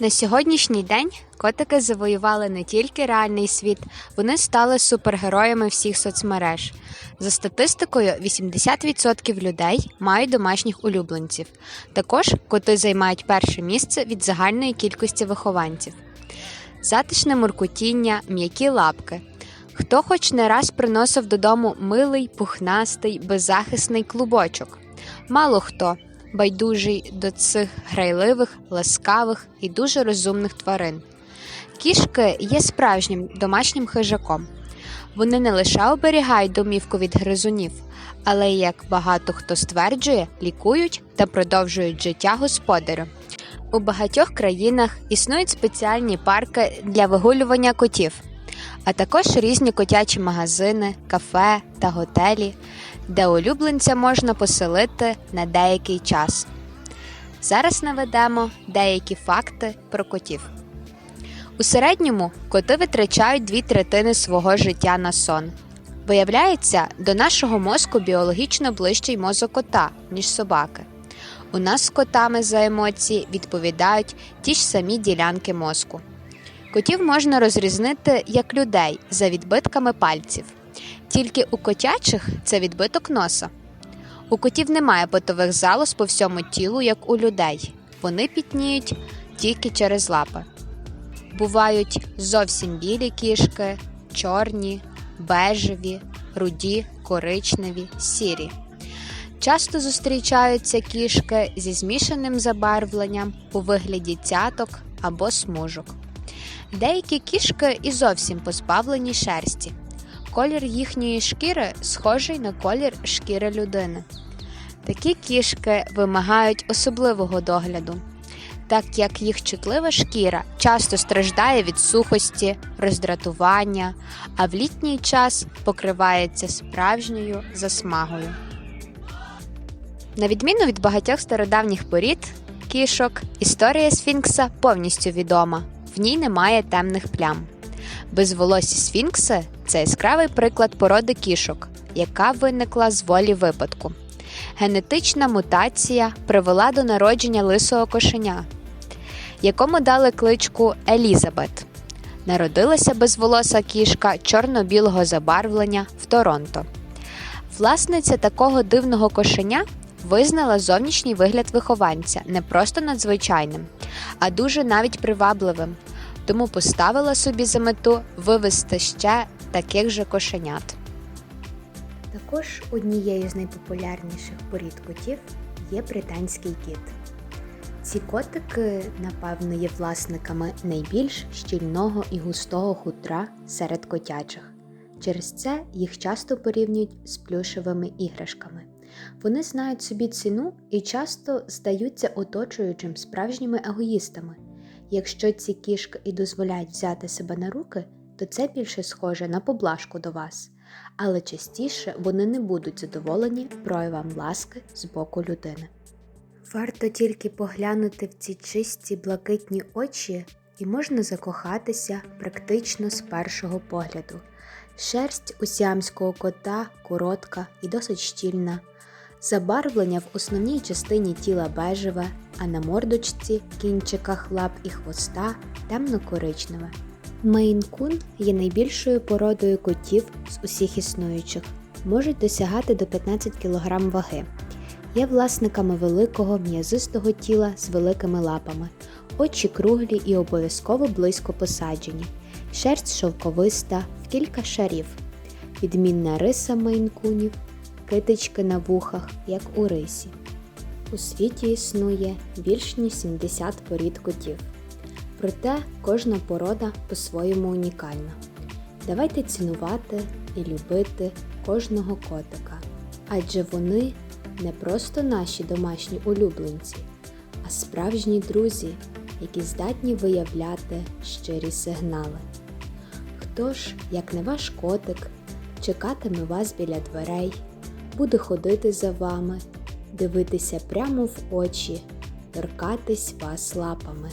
На сьогоднішній день котики завоювали не тільки реальний світ, вони стали супергероями всіх соцмереж. За статистикою, 80% людей мають домашніх улюбленців. Також коти займають перше місце від загальної кількості вихованців. Затишне муркотіння, м'які лапки. Хто хоч не раз приносив додому милий, пухнастий, беззахисний клубочок. Мало хто байдужий до цих грайливих, ласкавих і дуже розумних тварин. Кішки є справжнім домашнім хижаком. Вони не лише оберігають домівку від гризунів, але, як багато хто стверджує, лікують та продовжують життя господарю. У багатьох країнах існують спеціальні парки для вигулювання котів, а також різні котячі магазини, кафе та готелі, де улюбленця можна поселити на деякий час. Зараз наведемо деякі факти про котів. У середньому коти витрачають дві третини свого життя на сон. Виявляється, до нашого мозку біологічно ближчий мозок кота, ніж собаки. У нас з котами за емоції відповідають ті ж самі ділянки мозку. Котів можна розрізнити як людей за відбитками пальців. Тільки у котячих це відбиток носа. У котів немає потових залоз по всьому тілу, як у людей. Вони пітніють тільки через лапи. Бувають зовсім білі кішки, чорні, бежеві, руді, коричневі, сірі. Часто зустрічаються кішки зі змішаним забарвленням у вигляді цяток або смужок. Деякі кішки і зовсім позбавлені шерсті. Колір їхньої шкіри схожий на колір шкіри людини. Такі кішки вимагають особливого догляду, так як їх чутлива шкіра часто страждає від сухості, роздратування, а в літній час покривається справжньою засмагою. На відміну від багатьох стародавніх порід, кішок, історія сфінкса повністю відома, в ній немає темних плям. Безволосі сфінкси це яскравий приклад породи кішок, яка виникла з волі випадку. Генетична мутація привела до народження лисого кошеня, якому дали кличку Елізабет. Народилася безволоса кішка чорно-білого забарвлення в Торонто. Власниця такого дивного кошеня визнала зовнішній вигляд вихованця не просто надзвичайним, а дуже навіть привабливим, тому поставила собі за мету вивести ще таких же кошенят. Також однією з найпопулярніших порід котів є британський кіт. Ці котики, напевно, є власниками найбільш щільного і густого хутра серед котячих. Через це їх часто порівнюють з плюшевими іграшками. Вони знають собі ціну і часто здаються оточуючим справжніми егоїстами. Якщо ці кішки і дозволяють взяти себе на руки, то це більше схоже на поблажку до вас, але частіше вони не будуть задоволені проявам ласки з боку людини. Варто тільки поглянути в ці чисті блакитні очі, і можна закохатися практично з першого погляду. Шерсть у сіамського кота коротка і досить щільна. Забарвлення в основній частині тіла бежеве, а на мордочці, кінчиках лап і хвоста темно-коричневе. Мейн-кун є найбільшою породою котів з усіх існуючих, можуть досягати до 15 кг ваги. Є власниками великого м'язистого тіла з великими лапами, очі круглі і обов'язково близько посаджені, шерсть шовковиста в кілька шарів, відмінна риса мейнкунів, китички на вухах, як у рисі. У світі існує більш ніж 70 порід котів. Проте кожна порода по-своєму унікальна. Давайте цінувати і любити кожного котика, адже вони не просто наші домашні улюбленці, а справжні друзі, які здатні виявляти щирі сигнали. Хто ж, як не ваш котик, чекатиме вас біля дверей, буде ходити за вами, дивитися прямо в очі, торкатись вас лапами.